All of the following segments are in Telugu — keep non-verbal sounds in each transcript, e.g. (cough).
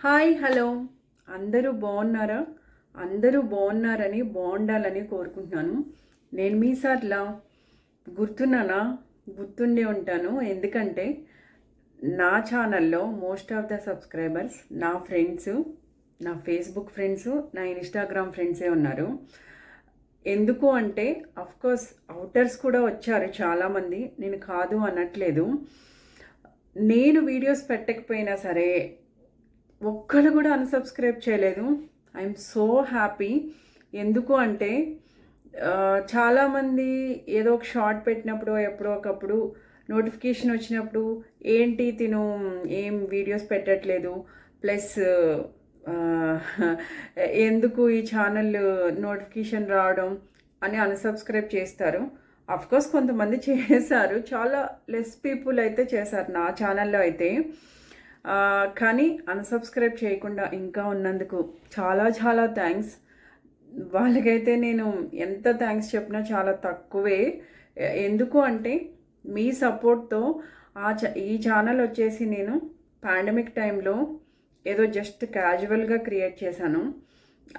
Hi hello. అందరూ బాగున్నారా? అందరూ బాగున్నారని బాగుండాలని కోరుకుంటున్నాను. నేను మీ సార్లా? గుర్తున్నానా? గుర్తుండే ఉంటాను. ఎందుకంటే నా ఛానల్లో మోస్ట్ ఆఫ్ ద సబ్స్క్రైబర్స్ నా ఫ్రెండ్స్ నా ఫేస్బుక్ ఫ్రెండ్స్ నా ఇన్స్టాగ్రామ్ ఫ్రెండ్సే ఉన్నారు. ఎందుకు అంటే కోర్స్ అవుటర్స్ కూడా వచ్చారు చాలామంది. నేను కాదు అనట్లేదు. నేను వీడియోస్ పెట్టకపోయినా సరే ఒక్కరు కూడా అన్సబ్స్క్రైబ్ చేయలేదు. ఐఎమ్ సో హ్యాపీ ఎందుకు అంటే చాలామంది ఏదో ఒక షార్ట్ పెట్టినప్పుడు ఎప్పుడో ఒకప్పుడు నోటిఫికేషన్ వచ్చినప్పుడు ఏంటి తిను ఏం వీడియోస్ పెట్టట్లేదు? ప్లస్ ఎందుకు ఈ ఛానల్ నోటిఫికేషన్ రావడం? అని అన్సబ్స్క్రైబ్ చేస్తారు. కోర్స్ కొంతమంది (laughs) చేశారు. చాలా లెస్ పీపుల్ అయితే చేశారు నా ఛానల్లో అయితే. కానీ అన్సబ్స్క్రైబ్ చేయకుండా ఇంకా ఉన్నందుకు చాలా చాలా థ్యాంక్స్ వాళ్ళకైతే నేను ఎంత థ్యాంక్స్ చెప్పినా చాలా తక్కువే. ఎందుకు అంటే మీ సపోర్ట్తో ఆ ఈ ఛానల్ వచ్చేసి నేను పాండమిక్ టైంలో ఏదో జస్ట్ క్యాజువల్గా క్రియేట్ చేశాను.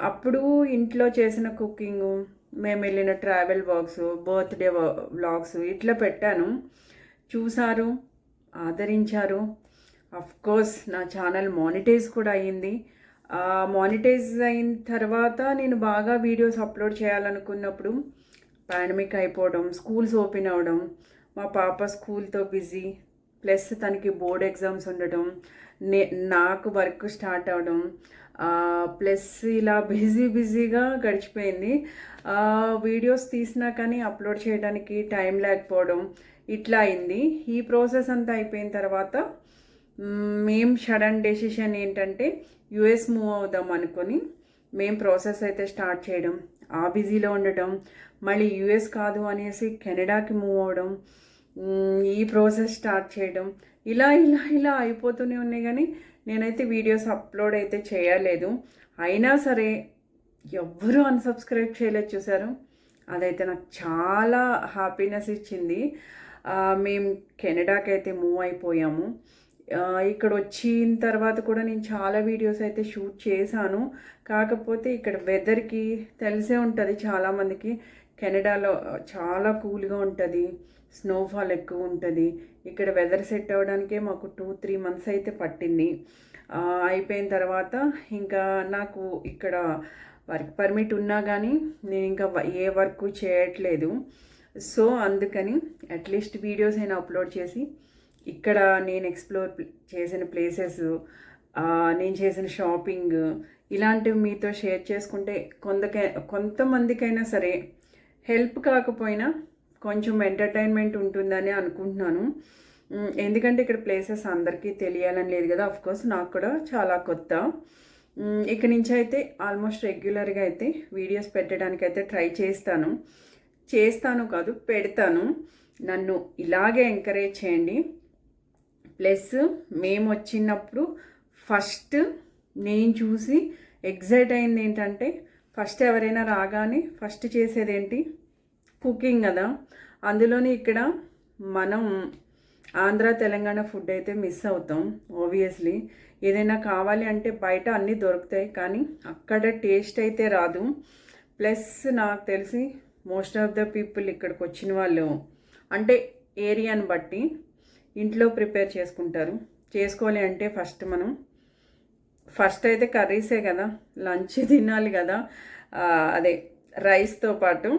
అప్పుడు ఇంట్లో చేసిన కుకింగ్ మేము వెళ్ళిన ట్రావెల్ వాక్స్ బర్త్డే వ్లాగ్స్ ఇట్లా పెట్టాను. చూసారు ఆదరించారు. కోర్స్ నా ఛానల్ మానిటైజ్ కూడా అయ్యింది. మానిటైజ్ అయిన తర్వాత నేను బాగా వీడియోస్ అప్లోడ్ చేయాలనుకున్నప్పుడు పాండమిక్ అయిపోవడం స్కూల్స్ ఓపెన్ అవ్వడం మా పాప స్కూల్తో బిజీ ప్లస్ తనకి బోర్డ్ ఎగ్జామ్స్ ఉండడం నే నాకు వర్క్ స్టార్ట్ అవ్వడం ప్లస్ ఇలా బిజీ బిజీగా గడిచిపోయింది. వీడియోస్ తీసినా కానీ అప్లోడ్ చేయడానికి టైం లేకపోవడం ఇట్లా అయింది. ఈ ప్రాసెస్ అంతా అయిపోయిన తర్వాత మేము మేం సడన్ డెసిషన్ ఏంటంటే యుఎస్ మూవ్ అవుదాం అనుకొని మేం ప్రాసెస్ అయితే స్టార్ట్ చేయడం ఆ బిజీలో ఉండటం మళ్ళీ యుఎస్ కాదు అనేసి కెనడాకి మూవ్ అవ్వడం ఈ ప్రాసెస్ స్టార్ట్ చేయడం ఇలా ఇలా ఇలా అయిపోతూనే ఉన్నాయి కానీ నేనైతే వీడియోస్ అప్లోడ్ అయితే చేయలేదు. అయినా సరే ఎవ్వరూ అన్సబ్స్క్రైబ్ చేయలేదు చూసారు. అదైతే నాకు చాలా హ్యాపీనెస్ ఇచ్చింది. మేము కెనడాకి అయితే మూవ్ అయిపోయాము. ఇక్కడ వచ్చిన తర్వాత కూడా నేను చాలా వీడియోస్ అయితే షూట్ చేశాను. కాకపోతే ఇక్కడ వెదర్కి తెలిసే ఉంటుంది చాలామందికి కెనడాలో చాలా కూల్గా ఉంటుంది. స్నోఫాల్ ఎక్కువ ఉంటుంది. ఇక్కడ వెదర్ సెట్ అవ్వడానికే మాకు టూ త్రీ మంత్స్ అయితే పట్టింది. అయిపోయిన తర్వాత ఇంకా నాకు ఇక్కడ వర్క్ పర్మిట్ ఉన్నా కానీ నేను ఇంకా ఏ వర్క్ చేయట్లేదు. సో అందుకని అట్లీస్ట్ వీడియోస్ అయినా అప్లోడ్ చేసి ఇక్కడ నేను ఎక్స్ప్లోర్ చేసిన ప్లేసెస్ నేను చేసిన షాపింగ్ ఇలాంటివి మీతో షేర్ చేసుకుంటే కొందకే కొంతమందికైనా సరే హెల్ప్ కాకపోయినా కొంచెం ఎంటర్టైన్మెంట్ ఉంటుందని అనుకుంటున్నాను. ఎందుకంటే ఇక్కడ ప్లేసెస్ అందరికీ తెలియాలని లేదు కదా కోర్స్ నాకు కూడా చాలా కొత్త. ఉమ్, ఇక నుంచి అయితే ఆల్మోస్ట్ రెగ్యులర్గా అయితే వీడియోస్ పెట్టడానికి అయితే ట్రై చేస్తాను. చేస్తాను కాదు పెడతాను. నన్ను ఇలాగే ఎంకరేజ్ చేయండి. ప్లస్ మేము వచ్చినప్పుడు ఫస్ట్ నేను చూసి ఎగ్జైట్ అయింది ఏంటంటే ఫస్ట్ ఎవరైనా రాగానే ఫస్ట్ చేసేది ఏంటి కుకింగ్ కదా. అందులోని ఇక్కడ మనం ఆంధ్ర తెలంగాణ ఫుడ్ అయితే మిస్ అవుతాం ఓవియస్లీ ఏదైనా కావాలి అంటే బయట అన్నీ దొరుకుతాయి కానీ అక్కడ టేస్ట్ అయితే రాదు. ప్లస్ నాకు తెలిసి మోస్ట్ ఆఫ్ ద పీపుల్ ఇక్కడికి వచ్చిన వాళ్ళు అంటే ఏరియాని బట్టి ఇంట్లో ప్రిపేర్ చేసుకుంటారు. చేసుకోవాలి అంటే ఫస్ట్ మనం ఫస్ట్ అయితే కర్రీసే కదా లంచ్ తినాలి కదా. అదే రైస్తో పాటు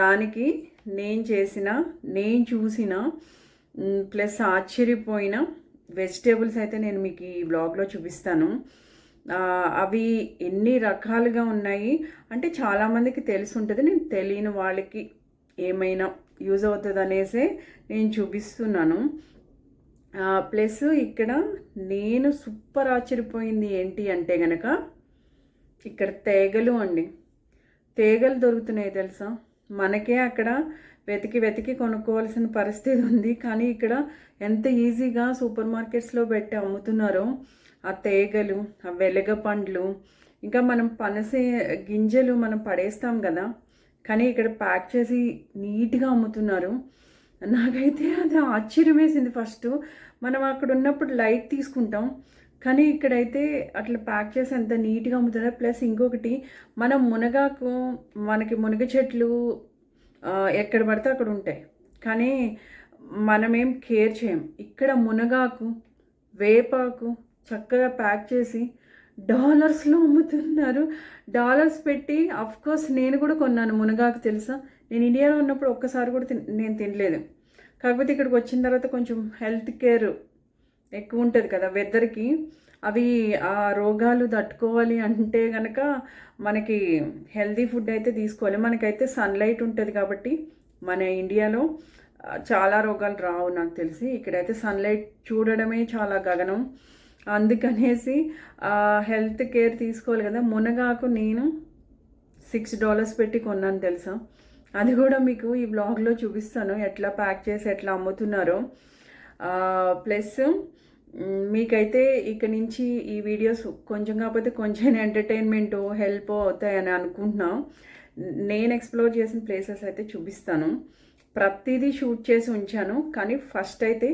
దానికి నేను చేసిన నేను చూసిన ప్లస్ ఆశ్చర్యపోయిన వెజిటేబుల్స్ అయితే నేను మీకు ఈ బ్లాగ్లో చూపిస్తాను. అవి ఎన్ని రకాలుగా ఉన్నాయి అంటే చాలామందికి తెలిసి ఉంటుంది. నేను తెలియని వాళ్ళకి ఏమైనా యూజ్ అవుతుంది అనేసే నేను చూపిస్తున్నాను. ప్లస్ ఇక్కడ నేను సూపర్ ఆశ్చర్యపోయింది ఏంటి అంటే గనక ఇక్కడ తేగలు అండి. తేగలు దొరుకుతున్నాయి తెలుసా? మనకే అక్కడ వెతికి వెతికి కొనుక్కోవాల్సిన పరిస్థితి ఉంది. కానీ ఇక్కడ ఎంత ఈజీగా సూపర్ మార్కెట్స్లో పెట్టి అమ్ముతున్నారో ఆ తేగలు ఆ వెలగ పండ్లు. ఇంకా మనం పనసే గింజలు మనం పడేస్తాం కదా. కానీ ఇక్కడ ప్యాక్ చేసి నీట్గా అమ్ముతున్నారు. నాకైతే అది ఆశ్చర్యం వేసింది ఫస్ట్. మనం అక్కడ ఉన్నప్పుడు లైట్ తీసుకుంటాం. కానీ ఇక్కడైతే అట్లా ప్యాక్ చేసి అంత నీట్గా అమ్ముతున్నారు ప్లస్ ఇంకొకటి మనం మునగాకు మనకి మునగ చెట్లు ఎక్కడ పడితే అక్కడ ఉంటాయి. కానీ మనమేం కేర్ చేయం. ఇక్కడ మునగాకు వేపాకు చక్కగా ప్యాక్ చేసి డాలర్స్లో అమ్ముతున్నారు. డాలర్స్ పెట్టి అఫ్కోర్స్ నేను కూడా కొన్నాను మునగాకు తెలుసా? నేను ఇండియాలో ఉన్నప్పుడు ఒక్కసారి కూడా తిన్ నేను తినలేదు. కాకపోతే ఇక్కడికి వచ్చిన తర్వాత కొంచెం హెల్త్ కేర్ ఎక్కువ ఉంటుంది కదా వెదర్కి. అవి ఆ రోగాలు తట్టుకోవాలి అంటే కనుక మనకి హెల్తీ ఫుడ్ అయితే తీసుకోవాలి. మనకైతే సన్లైట్ ఉంటుంది కాబట్టి మన ఇండియాలో చాలా రోగాలు రావు నాకు తెలిసి. ఇక్కడైతే సన్లైట్ చూడడమే చాలా గగనం. అందుకనేసి హెల్త్ కేర్ తీసుకోవాలి కదా. మునగాకు నేను సిక్స్ డాలర్స్ పెట్టి కొన్నాను తెలుసా? అది కూడా మీకు ఈ బ్లాగ్లో చూపిస్తాను. ఎట్లా ప్యాక్ చేసి ఎట్లా అమ్ముతున్నారో. ప్లస్ మీకైతే ఇక నుంచి ఈ వీడియోస్ కొంచెం కాకపోతే కొంచెం ఎంటర్టైన్మెంట్ హెల్ప్ అవుతాయని అనుకుంటున్నాం. నేను ఎక్స్ప్లోర్ చేసిన ప్లేసెస్ అయితే చూపిస్తాను. ప్రతిదీ షూట్ చేసి ఉంచాను. కానీ ఫస్ట్ అయితే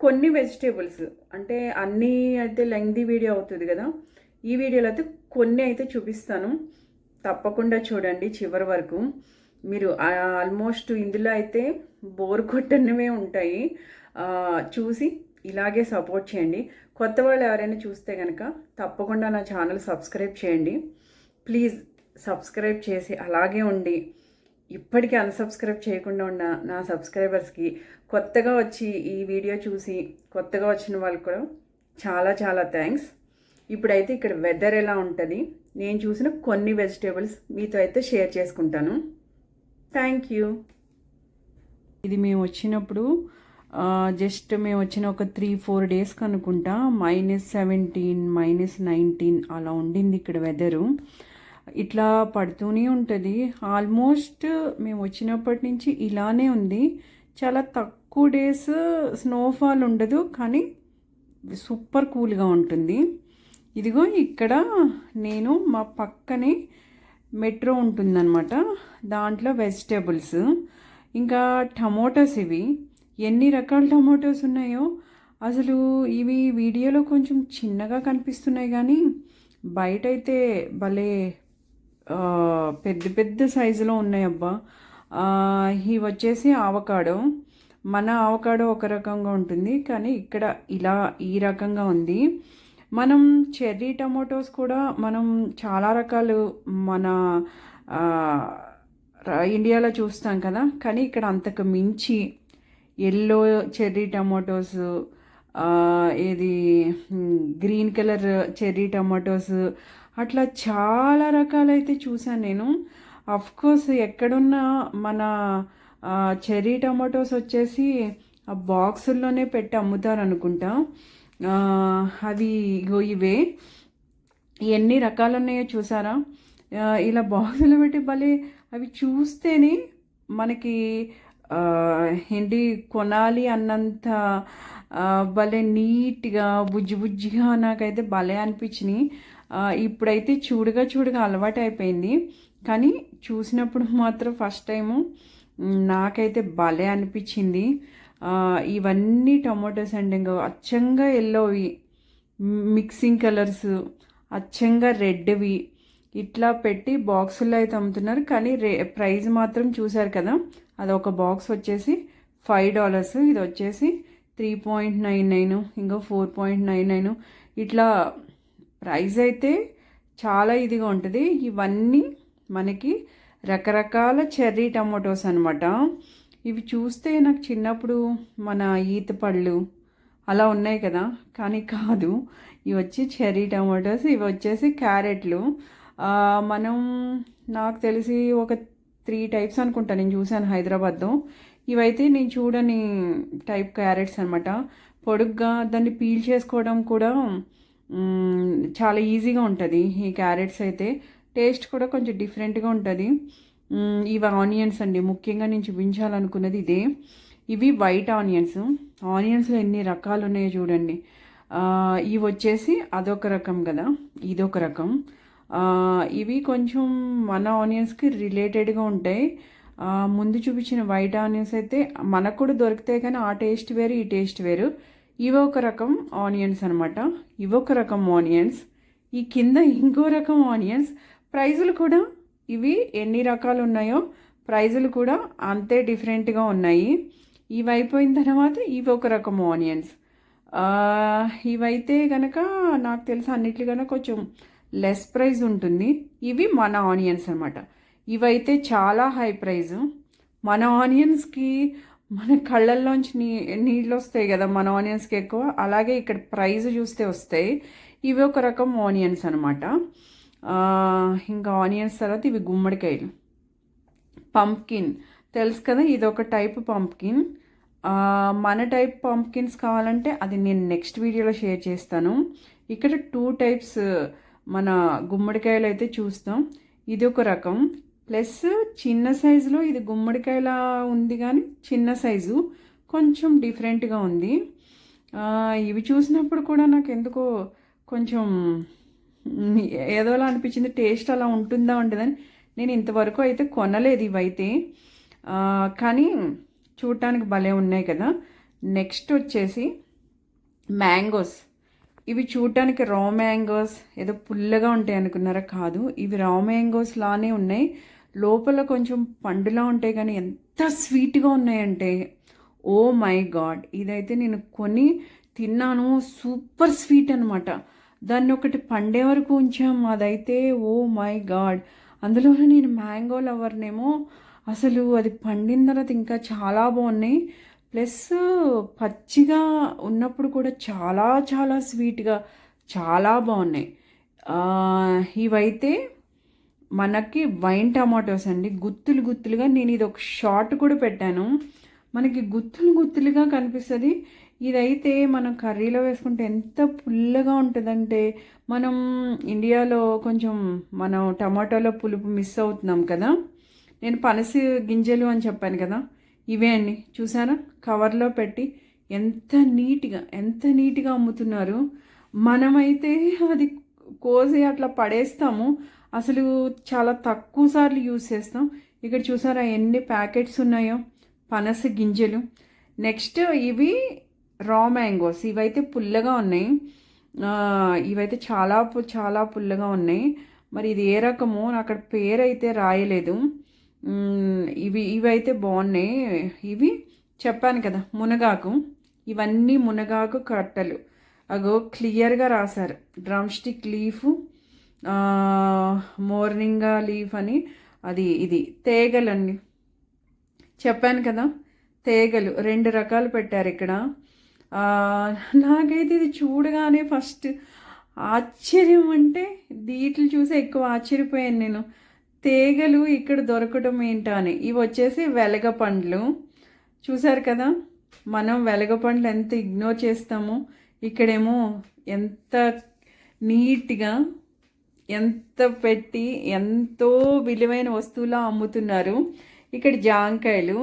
కొన్ని వెజిటేబుల్స్ అంటే అన్నీ అయితే లెంగ్దీ వీడియో అవుతుంది కదా. ఈ వీడియోలో అయితే కొన్ని అయితే చూపిస్తాను. తప్పకుండా చూడండి చివరి వరకు. మీరు ఆల్మోస్ట్ ఇందులో అయితే బోర్ కొట్టనివే ఉంటాయి. చూసి ఇలాగే సపోర్ట్ చేయండి. కొత్త వాళ్ళు ఎవరైనా చూస్తే కనుక తప్పకుండా నా ఛానల్ సబ్స్క్రైబ్ చేయండి. ప్లీజ్ సబ్స్క్రైబ్ చేసి అలాగే ఉండి. ఇప్పటికీ అన్సబ్స్క్రైబ్ చేయకుండా ఉన్న నా సబ్స్క్రైబర్స్కి కొత్తగా వచ్చి ఈ వీడియో చూసి కొత్తగా వచ్చిన వాళ్ళకి కూడా చాలా చాలా థ్యాంక్స్ ఇప్పుడైతే ఇక్కడ వెదర్ ఎలా ఉంటుంది? నేను చూసిన కొన్ని వెజిటేబుల్స్ మీతో అయితే షేర్ చేసుకుంటాను. థ్యాంక్ యూ ఇది మేము వచ్చినప్పుడు జస్ట్ మేము వచ్చిన ఒక త్రీ ఫోర్ డేస్ కనుకుంటా మైనస్ సెవెంటీన్ మైనస్ నైన్టీన్ అలా ఉండింది ఇక్కడ వెదరు ఇట్లా పడుతూనే ఉంటుంది. ఆల్మోస్ట్ మేము వచ్చినప్పటి నుంచి ఇలానే ఉంది. చాలా తక్కువ డేస్ స్నోఫాల్ ఉండదు కానీ సూపర్ కూల్గా ఉంటుంది. ఇదిగో ఇక్కడ నేను మా పక్కనే మెట్రో ఉంటుందన్నమాట. దాంట్లో వెజిటేబుల్స్. ఇంకా టమోటాస్ ఇవి. ఎన్ని రకాల టమోటాస్ ఉన్నాయో. అసలు ఇవి వీడియోలో కొంచెం చిన్నగా కనిపిస్తున్నాయి కానీ బయట అయితే భలే పెద్ద పెద్ద సైజులో ఉన్నాయి అబ్బా ఇవి వచ్చేసి ఆవకాడో. మన ఆవకాడో ఒక రకంగా ఉంటుంది. కానీ ఇక్కడ ఇలా ఈ రకంగా ఉంది. మనం చెర్రీ టమాటోస్ కూడా మనం చాలా రకాలు మన ఇండియాలో చూస్తాం కదా. కానీ ఇక్కడ అంతకు మించి ఎల్లో చెర్రీ టమాటోస్ ఏది గ్రీన్ కలర్ చెర్రీ టమాటోస్ అట్లా చాలా రకాలైతే చూశాను నేను. అఫ్ కోర్స్ ఎక్కడున్నా మన చెర్రీ టమాటోస్ వచ్చేసి ఆ బాక్సుల్లోనే పెట్టి అమ్ముతారు అనుకుంటా అది ఇగో ఇవే. ఎన్ని రకాలు ఉన్నాయో చూసారా ఇలా బాక్సులు పెట్టి భలే అవి చూస్తేనే మనకి ఏంటి కొనాలి అన్నంత భలే నీట్గా బుజ్జి బుజ్జిగా నాకైతే భలే అనిపించినాయి. ఇప్పుడైతే చూడగా చూడగా అలవాటు అయిపోయింది. కానీ చూసినప్పుడు మాత్రం ఫస్ట్ టైము నాకైతే భలే అనిపించింది. ఇవన్నీ టమాటోస్ అండి. ఇంకా అచ్చంగా ఎల్లోవి మిక్సింగ్ కలర్స్ అచ్చంగా రెడ్వి ఇట్లా పెట్టి బాక్సుల్లో అయితే అమ్ముతున్నారు. కానీ రే ప్రైస్ మాత్రం చూసారు కదా? అది ఒక బాక్స్ వచ్చేసి ఫైవ్ డాలర్స్ ఇది వచ్చేసి త్రీ పాయింట్ నైన్ నైన్ ఇంకా ఫోర్ పాయింట్ నైన్ నైన్ ఇట్లా ప్రైస్ అయితే చాలా ఇదిగా ఉంటుంది. ఇవన్నీ మనకి రకరకాల చెర్రీ టమాటోస్ అనమాట ఇవి చూస్తే నాకు చిన్నప్పుడు మన ఈత పళ్ళు అలా ఉన్నాయి కదా. కానీ కాదు. ఇవి వచ్చి చెర్రీ టమాటోస్ ఇవి వచ్చేసి క్యారెట్లు. మనం నాకు తెలిసి ఒక త్రీ టైప్స్ అనుకుంటా. నేను చూశాను హైదరాబాద్లో. ఇవైతే నేను చూడని టైప్ క్యారెట్స్ అనమాట పొడుగ్గా దాన్ని పీల్ చేసుకోవడం కూడా చాలా ఈజీగా ఉంటుంది ఈ క్యారెట్స్ అయితే. టేస్ట్ కూడా కొంచెం డిఫరెంట్గా ఉంటుంది. ఇవి ఆనియన్స్ అండి. ముఖ్యంగా నేను చూపించాలనుకున్నది ఇదే. ఇవి వైట్ ఆనియన్స్. ఆనియన్స్లో ఎన్ని రకాలు ఉన్నాయో చూడండి. ఇవి వచ్చేసి అదొక రకం కదా. ఇదొక రకం. ఇవి కొంచెం మన ఆనియన్స్కి రిలేటెడ్గా ఉంటాయి. ముందు చూపించిన వైట్ ఆనియన్స్ అయితే మనకు కూడా దొరుకుతాయి కానీ ఆ టేస్ట్ వేరు ఈ టేస్ట్ వేరు. ఇవి ఒక రకం ఆనియన్స్ అనమాట ఇవి ఒక రకం ఆనియన్స్. ఈ కింద ఇంకో రకం ఆనియన్స్. ప్రైజులు కూడా ఇవి ఎన్ని రకాలు ఉన్నాయో ప్రైజులు కూడా అంతే డిఫరెంట్గా ఉన్నాయి. ఇవి అయిపోయిన తర్వాత ఇవి ఒక రకం ఆనియన్స్. ఇవైతే కనుక నాకు తెలిసి అన్నిటికన్నా కొంచెం లెస్ ప్రైస్ ఉంటుంది. ఇవి మన ఆనియన్స్ అనమాట ఇవైతే చాలా హై ప్రైస్ మన ఆనియన్స్కి మన కళ్ళల్లోంచి నీ నీళ్ళు వస్తాయి కదా మన ఆనియన్స్కి ఎక్కువ. అలాగే ఇక్కడ ప్రైస్ చూస్తే వస్తాయి. ఇవి ఒక రకం ఆనియన్స్ అనమాట ఇంకా ఆనియన్స్ తర్వాత ఇవి గుమ్మడికాయలు. పంప్కిన్. తెలుసు కదా ఇది ఒక టైప్ పంప్కిన్. మన టైప్ పంప్కిన్స్ కావాలంటే అది నేను నెక్స్ట్ వీడియోలో షేర్ చేస్తాను. ఇక్కడ టూ టైప్స్ మన గుమ్మడికాయలు అయితే చూస్తాం. ఇది ఒక రకం. ప్లస్ చిన్న సైజులో ఇది గుమ్మడికాయలా ఉంది కానీ చిన్న సైజు కొంచెం డిఫరెంట్గా ఉంది. ఇవి చూసినప్పుడు కూడా నాకు ఎందుకో కొంచెం ఏదోలా అనిపించింది టేస్ట్ అలా ఉంటుందా ఉండదని నేను ఇంతవరకు అయితే కొనలేదు ఇవైతే. కానీ చూడటానికి భలే ఉన్నాయి కదా. నెక్స్ట్ వచ్చేసి మ్యాంగోస్. ఇవి చూడటానికి రా మ్యాంగోస్ ఏదో పుల్లగా ఉంటాయి అనుకున్నారా? కాదు ఇవి రా మ్యాంగోస్ లానే ఉన్నాయి. లోపల కొంచెం పండులా ఉంటాయి కానీ ఎంత స్వీట్గా ఉన్నాయంటే ఓ మై గాడ్! ఇదైతే నేను కొని తిన్నాను. సూపర్ స్వీట్ అనమాట దాన్ని ఒకటి పండే వరకు ఉంచాం. అదైతే ఓ మై గాడ్. అందులోనే నేను మ్యాంగో లవర్నేమో అసలు అది పండిన తర్వాత ఇంకా చాలా బాగున్నాయి. ప్లస్ పచ్చిగా ఉన్నప్పుడు కూడా చాలా చాలా స్వీట్గా చాలా బాగున్నాయి. ఇవైతే మనకి వైన్ టమాటోస్ అండి. గుత్తులు గుత్తులుగా నేను ఇది ఒక షార్ట్ కూడా పెట్టాను. మనకి గుత్తులు గుత్తులుగా కనిపిస్తుంది. ఇదైతే మనం కర్రీలో వేసుకుంటే ఎంత పుల్లగా ఉంటుందంటే మనం ఇండియాలో కొంచెం మనం టమాటోలో పులుపు మిస్ అవుతున్నాం కదా. నేను పనసి గింజలు అని చెప్పాను కదా. ఇవే అండి. చూసారా? కవర్లో పెట్టి ఎంత నీట్గా ఎంత నీట్గా అమ్ముతున్నారు. మనమైతే అది కోసి అట్లా పడేస్తాము. అసలు చాలా తక్కువ సార్లు యూజ్ చేస్తాం. ఇక్కడ చూసారా ఎన్ని ప్యాకెట్స్ ఉన్నాయో? పనస గింజలు. నెక్స్ట్ ఇవి రా మ్యాంగోస్ ఇవైతే పుల్లగా ఉన్నాయి. ఇవైతే చాలా పు- చాలా పుల్లగా ఉన్నాయి. మరి ఇది ఏ రకమో అక్కడ పేరైతే రాయలేదు. ఇవి ఇవైతే బాగున్నాయి. ఇవి చెప్పాను కదా మునగాకు. ఇవన్నీ మునగాకు కట్టలు. అగో క్లియర్గా రాశారు. Drum stick leaf moringa leaf అని అది ఇది తేగలండి చెప్పాను కదా తేగలు రెండు రకాలు పెట్టారు ఇక్కడ. నాకైతే ఇది చూడగానే ఫస్ట్ ఆశ్చర్యం అంటే దీట్లు చూసి ఎక్కువ ఆశ్చర్యపోయాను నేను. తేగలు ఇక్కడ దొరకటం ఏంటా అని ఇవి వచ్చేసి వెలగ పండ్లు. చూసారు కదా? మనం వెలగ పండ్లు ఎంత ఇగ్నోర్ చేస్తామో? ఇక్కడేమో ఎంత నీట్గా ఎంత పెట్టి ఎంతో విలువైన వస్తువులా అమ్ముతున్నారు. ఇక్కడ జాంకాయలు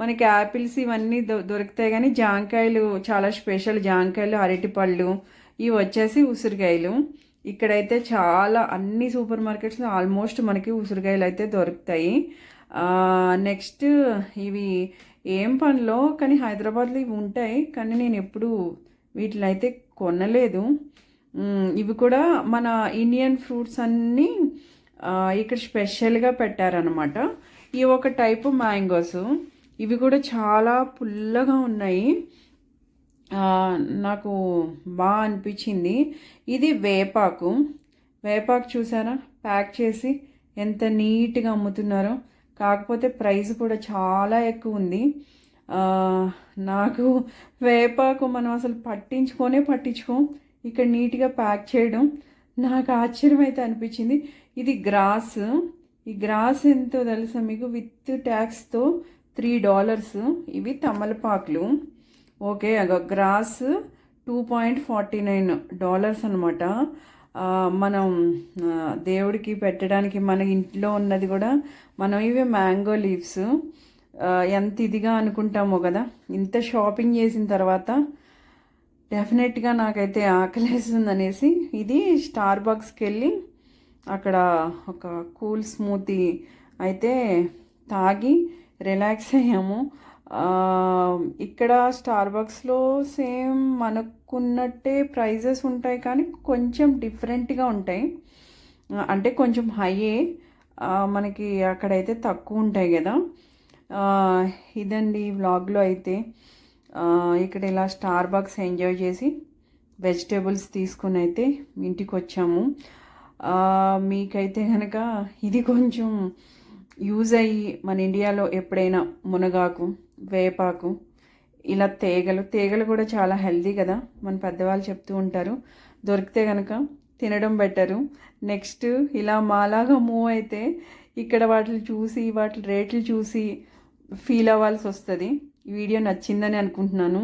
మనకి యాపిల్స్ ఇవన్నీ దొ దొరుకుతాయి కానీ జాంకాయలు చాలా స్పెషల్. జాంకాయలు అరటిపళ్ళు ఇవి వచ్చేసి ఉసిరికాయలు. ఇక్కడైతే చాలా అన్ని సూపర్ మార్కెట్స్లో ఆల్మోస్ట్ మనకి ఉసిరికాయలు అయితే దొరుకుతాయి. నెక్స్ట్ ఇవి ఏం పనిలో కానీ హైదరాబాద్లో ఇవి ఉంటాయి కానీ నేను ఎప్పుడు వీటిని అయితే కొనలేదు. ఇవి కూడా మన ఇండియన్ ఫ్రూట్స్ అన్నీ ఇక్కడ స్పెషల్గా పెట్టారనమాట ఈ ఒక టైపు మ్యాంగోస్. ఇవి కూడా చాలా పుల్లగా ఉన్నాయి. నాకు బాగా అనిపించింది. ఇది వేపాకు. వేపాకు చూసారా? ప్యాక్ చేసి ఎంత నీట్గా అమ్ముతున్నారో. కాకపోతే ప్రైస్ కూడా చాలా ఎక్కువ ఉంది. నాకు వేపాకు మనం అసలు పట్టించుకొనే పట్టించుకోం. ఇక్కడ నీట్గా ప్యాక్ చేయడం నాకు ఆశ్చర్యం అయితే అనిపించింది. ఇది గ్రాస్. ఈ గ్రాస్ ఎంతో తెలుసా మీకు? విత్ ట్యాక్స్తో త్రీ డాలర్స్. ఇవి తమలపాకులు. ఓకే అగ gross two point forty nine dollars అనమాట మనం దేవుడికి పెట్టడానికి మన ఇంట్లో ఉన్నది కూడా మనం ఇవే మ్యాంగో లీవ్స్. ఎంత ఇదిగా అనుకుంటామో కదా. ఇంత షాపింగ్ చేసిన తర్వాత డెఫినెట్గా నాకైతే ఆకలేస్తుంది అనేసి ఇది స్టార్ బాక్స్కి వెళ్ళి అక్కడ ఒక కూల్ స్మూతీ అయితే తాగి రిలాక్స్ అయ్యాము. ఇక్కడ ఇక్కడ స్టార్బక్స్లో సేమ్ మనకున్నట్టే ప్రైజెస్ ఉంటాయి కానీ కొంచెం డిఫరెంట్గా ఉంటాయి. అంటే కొంచెం హైయే. మనకి అక్కడైతే తక్కువ ఉంటాయి కదా. ఇదండి వ్లాగ్లో అయితే. ఇక్కడ ఇలా స్టార్ బాక్స్ ఎంజాయ్ చేసి వెజిటేబుల్స్ తీసుకుని అయితే ఇంటికి వచ్చాము మీకైతే కనుక ఇది కొంచెం యూజ్ అయ్యి మన ఇండియాలో ఎప్పుడైనా మునగాకు వేపాకు ఇలా తీగలు తీగలు కూడా చాలా హెల్దీ కదా మన పెద్దవాళ్ళు చెప్తూ ఉంటారు. దొరికితే కనుక తినడం బెటరు నెక్స్ట్ ఇలా మాలాగా మూవ్ అయితే ఇక్కడ వాటిని చూసి వాటి రేట్లు చూసి ఫీల్ అవ్వాల్సి వస్తుంది. ఈ వీడియో నచ్చిందని అనుకుంటున్నాను.